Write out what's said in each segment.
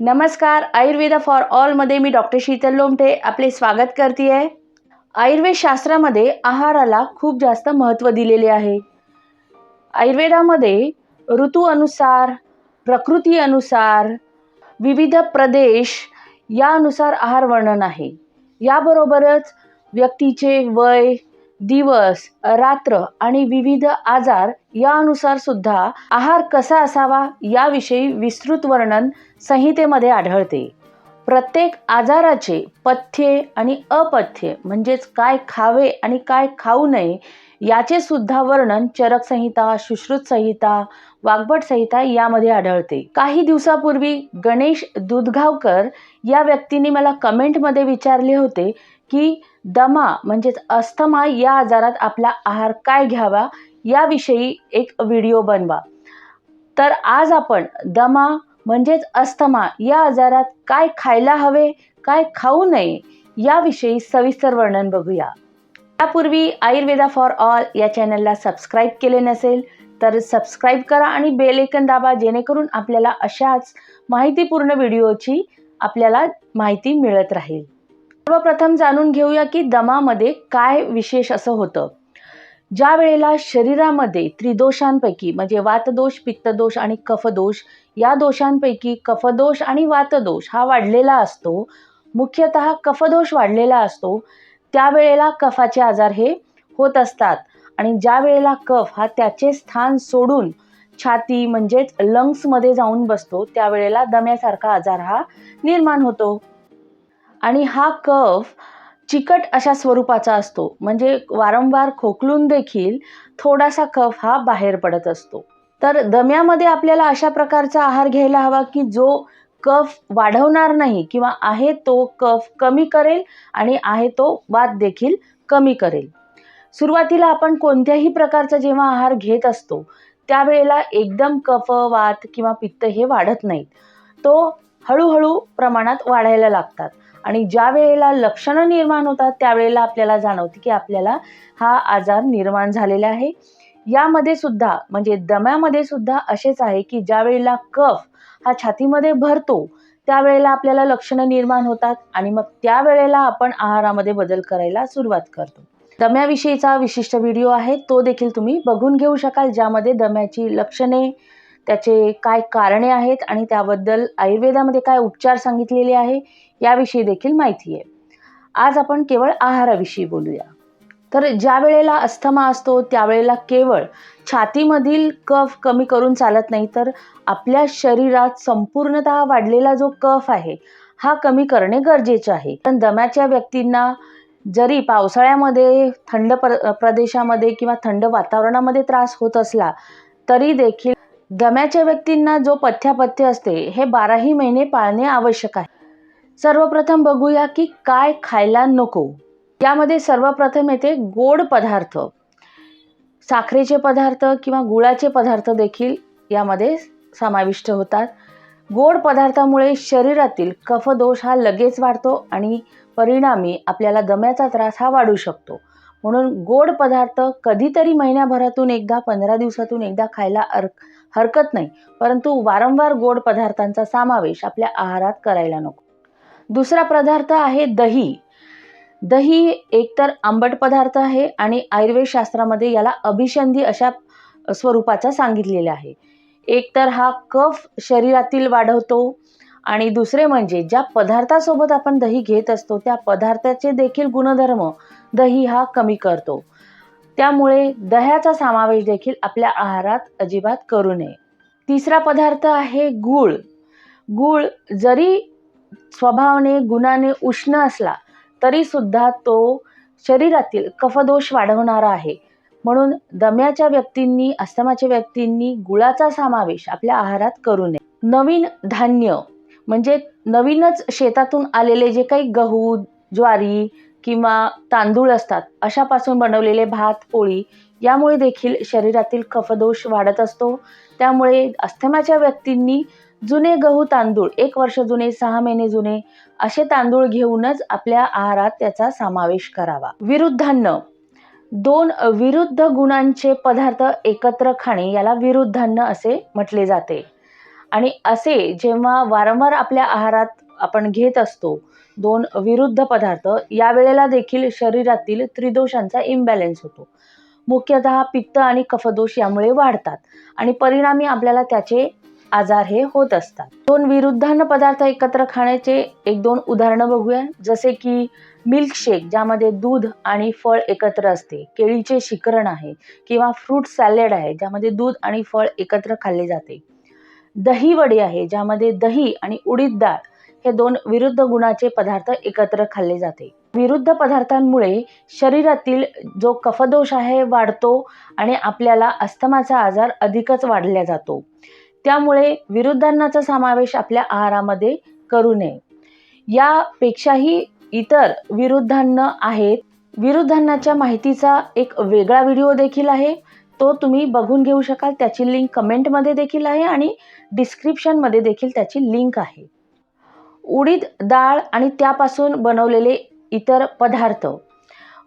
नमस्कार आयुर्वेदा फॉर ऑलमध्ये मी डॉक्टर शीतल लोमटे आपले स्वागत करते आहे आयुर्वेद शास्त्रामध्ये आहाराला खूप जास्त महत्त्व दिलेले आहे. आयुर्वेदामध्ये ऋतू अनुसार प्रकृती अनुसार विविध प्रदेश यानुसार आहार वर्णन आहे. याबरोबरच व्यक्तीचे वय दिवस रात्र आणि विविध आजार यानुसार सुद्धा आहार कसा असावा याविषयी विस्तृत वर्णन संहितेमध्ये आढळते. प्रत्येक आजाराचे पथ्ये आणि अपथ्ये म्हणजेच काय खावे आणि काय खाऊ नये याचे सुद्धा वर्णन चरक संहिता सुश्रुत संहिता वाग्भट संहिता यामध्ये आढळते. काही दिवसापूर्वी गणेश दुधगावकर या व्यक्तीने मला कमेंटमध्ये विचारले होते की दमा म्हणजेच अस्थमा या आजारात आपला आहार काय घ्यावा याविषयी एक व्हिडिओ बनवा. तर आज आपण दमा म्हणजेच अस्थमा या आजारात काय खायला हवे काय खाऊ नये याविषयी सविस्तर वर्णन बघूया. त्यापूर्वी आयुर्वेदा फॉर ऑल या चॅनलला सबस्क्राईब केले नसेल तर सबस्क्राईब करा आणि बेलेकन दाबा जेणेकरून आपल्याला अशाच माहितीपूर्ण व्हिडिओची आपल्याला माहिती मिळत राहील. सर्वप्रथम जाणून घेऊया की दमामध्ये काय विशेष असं होतं. ज्या वेळेला शरीरामध्ये त्रिदोषांपैकी म्हणजे वातदोष पित्तदोष आणि कफदोष या दोषांपैकी कफदोष आणि वातदोष हा वाढलेला असतो. मुख्यतः कफदोष वाढलेला असतो. त्यावेळेला कफाचे आजार हे होत असतात आणि ज्या वेळेला कफ हा त्याचे स्थान सोडून छाती म्हणजेच लंग्समध्ये जाऊन बसतो त्यावेळेला दम्यासारखा आजार हा निर्माण होतो. आणि हा कफ चिकट अशा स्वरूपाचा असतो. म्हणजे वारंवार खोकलून देखील थोडासा कफ हा बाहेर पडत असतो. तर दम्यामध्ये आपल्याला अशा प्रकारचा आहार घ्यायला हवा की जो कफ वाढवणार नाही किंवा आहे तो कफ कमी करेल आणि आहे तो वात देखील कमी करेल. सुरुवातीला आपण कोणत्याही प्रकारचा जेव्हा आहार घेत असतो त्यावेळेला एकदम कफ वात किंवा पित्त हे वाढत नाहीत. तो हळूहळू प्रमाणात वाढायला लागतात. आणि ज्या वेळेला लक्षणं निर्माण होतात त्यावेळेला आपल्याला जाणवते की आपल्याला हा आजार निर्माण झालेला आहे. यामध्ये सुद्धा म्हणजे दम्यामध्ये सुद्धा असेच आहे की ज्या वेळेला कफ हा छातीमध्ये भरतो त्यावेळेला आपल्याला लक्षणं निर्माण होतात आणि मग त्यावेळेला आपण आहारामध्ये बदल करायला सुरुवात करतो. दम्याविषयीचा विशिष्ट व्हिडिओ आहे तो देखील तुम्ही बघून घेऊ शकाल ज्यामध्ये दम्याची लक्षणे त्याचे काय कारणे आहेत आणि त्याबद्दल आयुर्वेदामध्ये काय उपचार सांगितलेले आहे याविषयी देखील माहिती आहे. आज आपण केवळ आहाराविषयी बोलूया. तर ज्या वेळेला अस्थमा असतो त्यावेळेला केवळ छातीमधील कफ कमी करून चालत नाही तर आपल्या शरीरात संपूर्णतः वाढलेला जो कफ आहे हा कमी करणे गरजेचे आहे. पण दम्याच्या व्यक्तींना जरी पावसाळ्यामध्ये थंड प्र प्रदेशामध्ये किंवा थंड वातावरणामध्ये त्रास होत असला तरी देखील दम्याच्या व्यक्तींना जो पथ्यापथ्य असते हे बाराही महिने पाळणे आवश्यक आहे. सर्वप्रथम बघूया की काय खायला नको. यामध्ये सर्वप्रथम येते गोड पदार्थ. साखरेचे पदार्थ किंवा गुळाचे पदार्थ देखील यामध्ये समाविष्ट होतात. गोड पदार्थामुळे शरीरातील कफदोष हा लगेच वाढतो आणि परिणामी आपल्याला दम्याचा त्रास हा वाढू शकतो. म्हणून गोड पदार्थ कधीतरी महिन्याभरातून एकदा पंधरा दिवसातून एकदा खायला अर हरकत नाही. परंतु वारंवार गोड पदार्थांचा समावेश आपल्या आहारात करायला नको. दुसरा पदार्थ आहे दही. दही एकतर आंबट पदार्थ आहे आणि आयुर्वेद शास्त्रामध्ये याला अभिषंधी अशा स्वरूपाचा सांगितलेला आहे. एकतर हा कफ शरीरातील वाढवतो आणि दुसरे म्हणजे ज्या पदार्थासोबत आपण दही घेत असतो त्या पदार्थाचे देखील गुणधर्म दही हा कमी करतो. त्यामुळे दह्याचा समावेश देखील आपल्या आहारात अजिबात करू नये. तिसरा पदार्थ आहे गूळ. गूळ जरी स्वभावाने गुणाने उष्ण असला तरीसुद्धा तो शरीरातील कफदोष वाढवणारा आहे. म्हणून दम्याच्या व्यक्तींनी अस्थमाच्या व्यक्तींनी गुळाचा समावेश आपल्या आहारात करू नये. नवीन धान्य म्हणजे नवीनच शेतातून आलेले जे काही गहू ज्वारी किंवा तांदूळ असतात अशापासून बनवलेले भात पोळी यामुळे देखील शरीरातील कफदोष वाढत असतो. त्यामुळे अस्थमाच्या व्यक्तींनी जुने गहू तांदूळ एक वर्ष जुने सहा महिने जुने असे तांदूळ घेऊनच आपल्या आहारात त्याचा समावेश करावा. विरुद्धान्न. दोन विरुद्ध गुणांचे पदार्थ एकत्र खाणे याला विरुद्धान्न असे म्हटले जाते. आणि असे जेव्हा वारंवार आपल्या आहारात आपण घेत असतो दोन विरुद्ध पदार्थ यावेळेला देखील शरीरातील त्रिदोषांचा इम्बॅलन्स होतो. मुख्यतः पित्त आणि कफदोष यामुळे वाढतात आणि परिणामी आपल्याला त्याचे आजार हे होत असतात. दोन विरुद्धान्न पदार्थ एकत्र खाण्याचे एक दोन उदाहरणं बघूया. जसे की मिल्कशेक ज्यामध्ये दूध आणि फळ एकत्र असते. केळीचे शिकरण आहे किंवा फ्रूट सॅलेड आहे ज्यामध्ये दूध आणि फळ एकत्र खाल्ले जाते. दही वडे आहे ज्यामध्ये दही आणि उडीद डाळ हे दोन विरुद्ध गुणाचे पदार्थ एकत्र खाल्ले जाते. विरुद्ध पदार्थांमुळे शरीरातील जो कफदोष आहे वाढतो आणि आपल्याला अस्थमाचा आजार अधिकच वाढला जातो. त्यामुळे विरुद्धांनाचा समावेश आपल्या आहारामध्ये करू नये. यापेक्षाही इतर विरुद्धान्न आहेत. विरुद्धांनाच्या माहितीचा एक वेगळा व्हिडिओ देखील आहे. तो तुम्ही बघून घेऊ शकाल. त्याची लिंक कमेंटमध्ये देखील आहे आणि डिस्क्रिप्शनमध्ये देखील त्याची लिंक आहे. उडीद डाळ आणि त्यापासून बनवलेले इतर पदार्थ.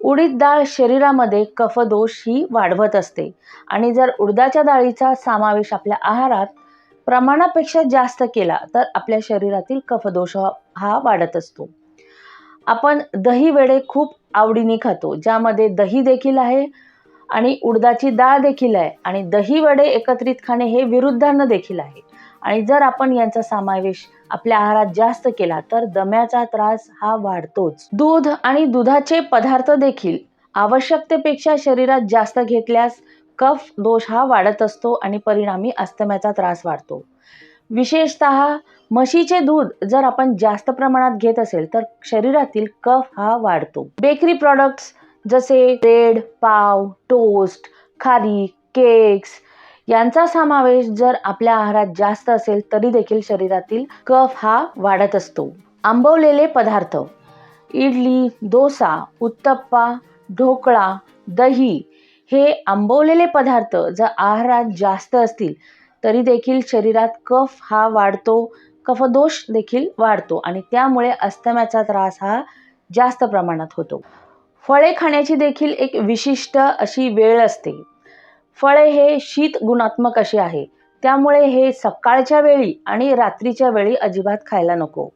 उडीद डाळ शरीरामध्ये कफदोष ही वाढवत असते आणि जर उडदाच्या डाळीचा समावेश आपल्या आहारात प्रमाणापेक्षा जास्त केला तर आपल्या शरीरातील कफदोष हा वाढत असतो. आपण दही वेडे खूप आवडीने खातो ज्यामध्ये दही देखील आहे आणि उडदाची डाळ देखील आहे आणि दही वडे एकत्रित खाणे हे विरुद्धांना देखील आहे. आणि जर आपण यांचा समावेश आपल्या आहारात जास्त केला तर दम्याचा त्रास हा वाढतोच. दूध आणि दुधाचे पदार्थ देखील आवश्यकतेपेक्षा शरीरात जास्त घेतल्यास कफ दोष हा वाढत असतो आणि परिणामी अस्थम्याचा त्रास वाढतो. विशेषत म्हशीचे दूध जर आपण जास्त प्रमाणात घेत असेल तर शरीरातील कफ हा वाढतो. बेकरी प्रॉडक्ट्स जसे ब्रेड पाव टोस्ट खारी केक्स यांचा समावेश जर आपल्या आहारात जास्त असेल तरी देखील शरीरातील कफ हा वाढत असतो. आंबवलेले पदार्थ इडली डोसा उत्तप्पा ढोकळा दही हे आंबवलेले पदार्थ जर आहारात जास्त असतील तरी देखील शरीरात कफ हा वाढतो कफदोष देखील वाढतो आणि त्यामुळे अस्थम्याचा त्रास हा जास्त प्रमाणात होतो. फळे खाण्याची देखील एक विशिष्ट अशी वेळ असते. फळे हे शीत गुणात्मक असे आहे. त्यामुळे हे सकाळच्या वेळी आणि रात्रीच्या वेळी अजिबात खायला नको.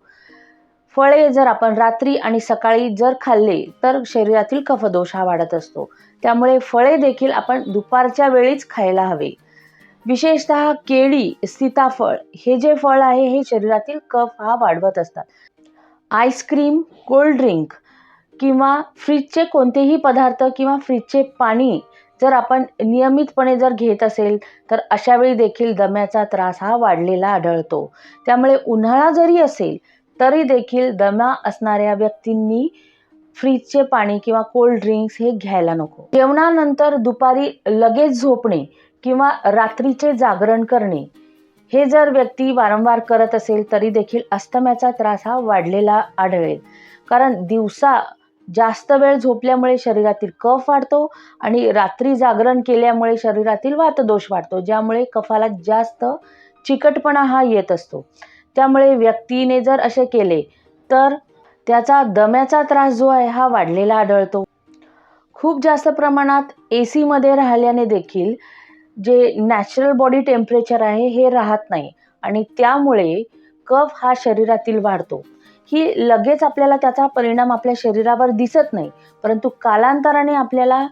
फळे जर आपण रात्री आणि सकाळी जर खाल्ले तर शरीरातील कफदोष हा वाढत असतो. त्यामुळे फळे देखील आपण दुपारच्या वेळीच खायला हवे. विशेषत केळी सीताफळ हे जे फळ आहे हे शरीरातील कफ हा वाढवत असतात. आईस्क्रीम कोल्ड ड्रिंक किंवा फ्रीजचे कोणतेही पदार्थ किंवा फ्रीजचे पाणी जर आपण नियमितपणे जर घेत असेल तर अशावेळी देखील दम्याचा त्रास हा वाढलेला आढळतो. त्यामुळे उन्हाळा जरी असेल तरी देखील दमा असणाऱ्या व्यक्तींनी फ्रीजचे पाणी किंवा कोल्ड ड्रिंक्स हे घ्यायला नको. जेवणानंतर दुपारी लगेच झोपणे किंवा रात्रीचे जागरण करणे हे जर व्यक्ती वारंवार करत असेल तरी देखील अस्तम्याचा त्रास हा वाढलेला आढळेल. कारण दिवसा जास्त वेळ झोपल्यामुळे शरीरातील कफ वाढतो आणि रात्री जागरण केल्यामुळे शरीरातील वातदोष वाढतो ज्यामुळे कफाला जास्त चिकटपणा हा येत असतो. त्यामुळे व्यक्तीने जर असे केले तर त्याचा दम्याचा त्रास जो आहे हा वाढलेला आढळतो. खूप जास्त प्रमाणात ए सीमध्ये राहिल्याने देखील जे नॅचरल बॉडी टेम्परेचर आहे हे राहत नाही आणि त्यामुळे कफ हा शरीरातील वाढतो. ही लगेच आपल्याला त्याचा परिणाम आपल्या शरीरावर दिसत नाही परंतु कालांतराने आपल्याला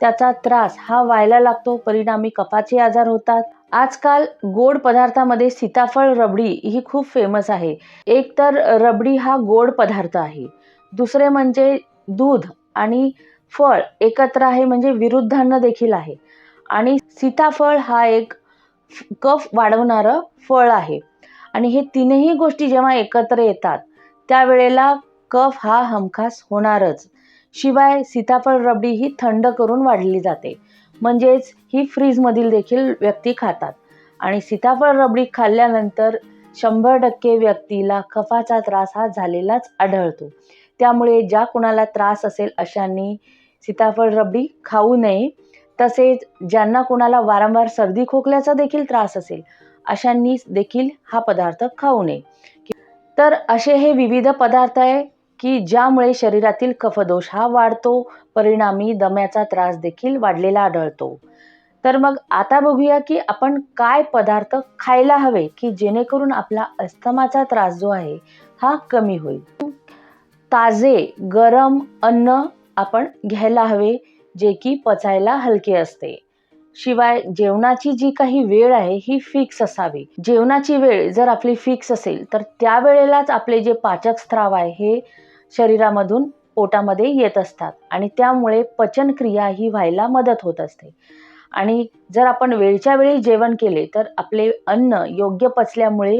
त्याचा त्रास हा व्हायला लागतो. परिणामी कपाचे आजार होतात. आजकाल गोड पदार्थामध्ये सीताफळ रबडी ही खूप फेमस आहे. एक तर रबडी हा गोड पदार्थ आहे. दुसरे म्हणजे दूध आणि फळ एकत्र आहे म्हणजे विरुद्धान्न देखील आहे. आणि सीताफळ हा एक कफ वाढवणारं फळ आहे. आणि हे तीनही गोष्टी जेव्हा एकत्र येतात त्यावेळेला कफ हा हमखास होणारच. शिवाय सीताफळ रबडी ही थंड करून वाढली जाते. म्हणजेच ही फ्रीजमधील देखील व्यक्ती खातात. आणि सीताफळ रबडी खाल्ल्यानंतर शंभर टक्के व्यक्तीला खफाचा त्रास हा झालेलाच आढळतो. त्यामुळे ज्या कुणाला त्रास असेल अशांनी सीताफळ रबडी खाऊ नये. तसेच ज्यांना कुणाला वारंवार सर्दी खोकल्याचा देखील त्रास असेल अशांनी देखील हा पदार्थ खाऊ नये. तर असे हे विविध पदार्थ आहे. की ज्यामुळे शरीरातील कफदोष हा वाढतो परिणामी दम्याचा त्रास देखील वाढलेला आढळतो. तर मग आता बघूया की आपण काय पदार्थ खायला हवे की जेणेकरून आपला अस्थमाचा त्रास जो आहे हा कमी होईल. ताजे गरम अन्न आपण घ्यायला हवे जे की पचायला हलके असते. शिवाय जेवणाची जी काही वेळ आहे ही फिक्स असावी. जेवणाची वेळ जर आपली फिक्स असेल तर त्या वेळेलाच आपले जे पाचक स्त्राव आहे हे शरीरामधून पोटामध्ये येत असतात आणि त्यामुळे पचनक्रिया ही व्हायला मदत होत असते. आणि जर आपण वेळच्या वेळी जेवण केले तर आपले अन्न योग्य पचल्यामुळे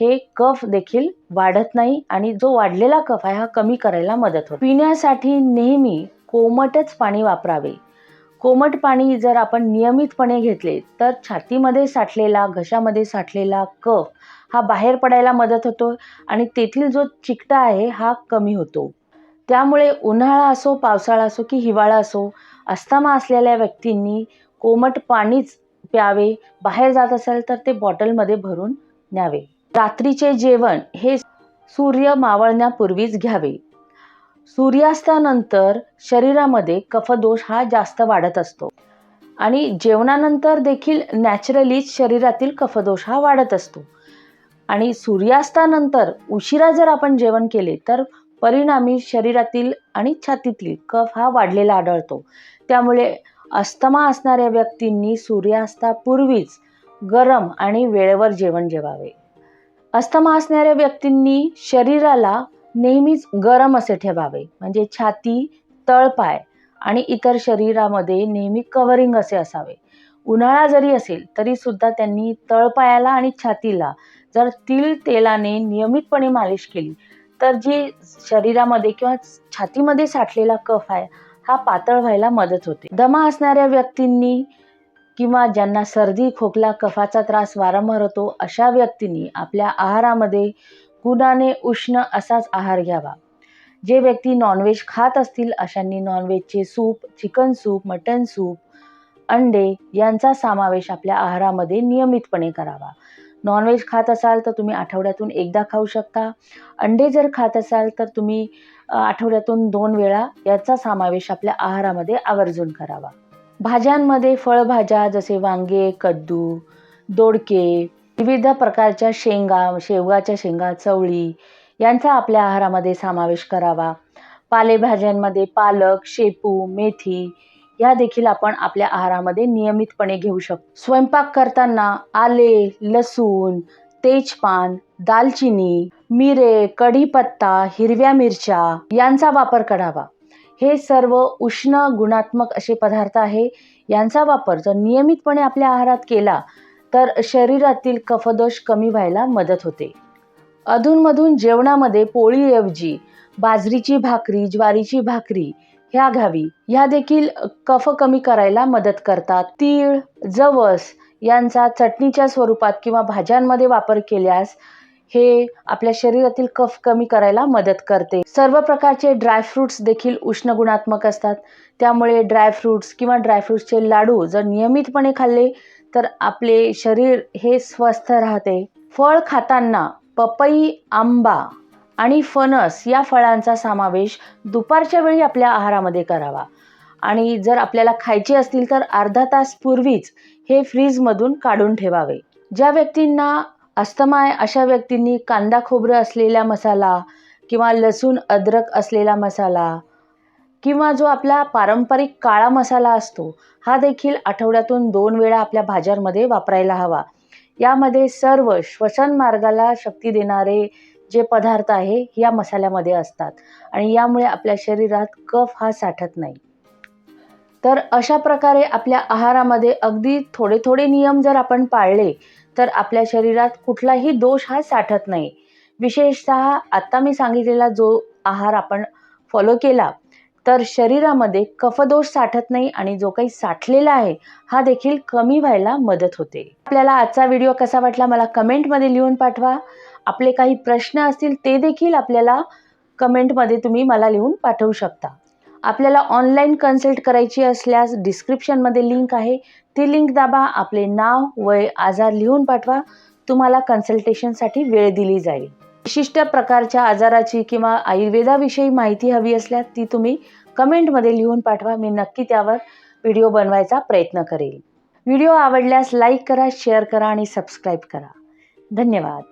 हे कफ देखील वाढत नाही आणि जो वाढलेला कफ आहे हा कमी करायला मदत होते. पिण्यासाठी नेहमी कोमटच पाणी वापरावे. कोमट पाणी जर आपण नियमितपणे घेतले तर छातीमध्ये साठलेला घशामध्ये साठलेला कफ हा बाहेर पडायला मदत होतो आणि तेथील जो चिकटा आहे हा कमी होतो. त्यामुळे उन्हाळा असो पावसाळा असो की हिवाळा असो अस्थमा असलेल्या व्यक्तींनी कोमट पाणीच प्यावे बाहेर जात असेल तर ते बॉटलमध्ये भरून न्यावे. रात्रीचे जेवण हे सूर्य मावळण्यापूर्वीच घ्यावे. सूर्यास्तानंतर शरीरामध्ये कफदोष हा जास्त वाढत असतो. आणि जेवणानंतर देखील नॅचरलीच शरीरातील कफदोष हा वाढत असतो. आणि सूर्यास्तानंतर उशिरा जर आपण जेवण केले तर परिणामी शरीरातील आणि छातीतील कफ हा वाढलेला आढळतो. त्यामुळे अस्थमा असणाऱ्या व्यक्तींनी सूर्यास्तापूर्वीच गरम आणि वेळेवर जेवण जेवावे. अस्थमा असणाऱ्या व्यक्तींनी शरीराला नेहमीच गरम असे ठेवावे. म्हणजे छाती तळपाय आणि इतर शरीरामध्ये नेहमी कवरिंग असे असावे. उन्हाळा जरी असेल तरी सुद्धा त्यांनी तळपायाला आणि छातीला जर तिल तेलाने नियमितपणे मालिश केली तर जी शरीरामध्ये किंवा छातीमध्ये साठलेला कफ आहे हा पातळ व्हायला मदत होते. दमा असणाऱ्या व्यक्तींनी किंवा ज्यांना सर्दी खोकला कफाचा त्रास वारंवार होतो अशा व्यक्तींनी आपल्या आहारामध्ये गुणाने उष्ण असाच आहार घ्यावा. जे व्यक्ती नॉनव्हेज खात असतील अशांनी नॉनव्हेजचे soup chicken soup mutton soup अंडे यांचा समावेश आपल्या आहारामध्ये नियमितपणे करावा. नॉनव्हेज खात असाल तर तुम्ही आठवड्यातून एकदा खाऊ शकता. अंडे जर खात असाल तर तुम्ही आठवड्यातून दोन वेळा याचा समावेश आपल्या आहारामध्ये आवर्जून करावा. भाज्यांमध्ये फळभाज्या जसे वांगे कद्दू दोडके विविध प्रकारच्या शेंगा शेवगाच्या शेंगा चवळी यांचा आपल्या आहारामध्ये समावेश करावा. पालेभाज्यांमध्ये पालक शेपू मेथी या देखील आपण आपल्या आहारामध्ये नियमितपणे घेऊ शकतो. स्वयंपाक करताना आले लसूण तेजपान दालचिनी मिरे कढीपत्ता हिरव्या मिरच्या यांचा वापर करावा. हे सर्व उष्ण गुणात्मक असे पदार्थ आहे. यांचा वापर जर नियमितपणे आपल्या आहारात केला तर शरीरातील कफदोष कमी व्हायला मदत होते. अधूनमधून जेवणामध्ये पोळीऐवजी बाजरीची भाकरी ज्वारीची भाकरी ह्या घ्यावी. ह्या देखील कफ कमी करायला मदत करतात. तीळ जवस यांचा चटणीच्या स्वरूपात किंवा भाज्यांमध्ये वापर केल्यास हे आपल्या शरीरातील कफ कमी करायला मदत करते. सर्व प्रकारचे ड्रायफ्रूट्स देखील उष्ण गुणात्मक असतात. त्यामुळे ड्रायफ्रूट्स किंवा ड्रायफ्रूट्सचे लाडू जर नियमितपणे खाल्ले तर आपले शरीर हे स्वस्थ राहते. फळ खाताना पपई आंबा आणि फणस या फळांचा समावेश दुपारच्या वेळी आपल्या आहारामध्ये करावा. आणि जर आपल्याला खायचे असतील तर अर्धा तास पूर्वीच हे फ्रीजमधून काढून ठेवावे. ज्या व्यक्तींना अस्थमा आहे अशा व्यक्तींनी कांदा खोबरं असलेला मसाला किंवा लसूण अद्रक असलेला मसाला किंवा जो आपला पारंपरिक काळा मसाला असतो हा देखील आठवड्यातून दोन वेळा आपल्या भाज्यांमध्ये वापरायला हवा. यामध्ये सर्व श्वसन मार्गाला शक्ती देणारे जे पदार्थ आहे या मसाल्यामध्ये असतात. आणि यामुळे आपल्या शरीरात कफ हा साठत नाही. तर अशा प्रकारे आपल्या आहारामध्ये अगदी थोडे थोडे नियम जर आपण पाळले तर आपल्या शरीरात कुठलाही दोष हा साठत नाही. विशेषतः आत्ता मी सांगितलेला जो आहार आपण फॉलो केला तर शरीरामध्ये कफदोष साठत नाही आणि जो काही साठलेला आहे हा देखील कमी व्हायला मदत होते. आपल्याला आजचा व्हिडिओ कसा वाटला मला कमेंटमध्ये लिहून पाठवा. आपले काही प्रश्न असतील ते देखील आपल्याला कमेंटमध्ये तुम्ही मला लिहून पाठवू शकता. आपल्याला ऑनलाईन कन्सल्ट करायची असल्यास डिस्क्रिप्शनमध्ये लिंक आहे. ती लिंक दाबा आपले नाव वय आजार लिहून पाठवा. तुम्हाला कन्सल्टेशनसाठी वेळ दिली जाईल. विशिष्ट प्रकारच्या आजाराची किंवा आयुर्वेदाविषयी माहिती हवी असल्यास ती तुम्ही कमेंटमध्ये लिहून पाठवा. मी नक्की त्यावर व्हिडिओ बनवायचा प्रयत्न करेल. व्हिडिओ आवडल्यास लाईक करा शेअर करा आणि सबस्क्राईब करा. धन्यवाद.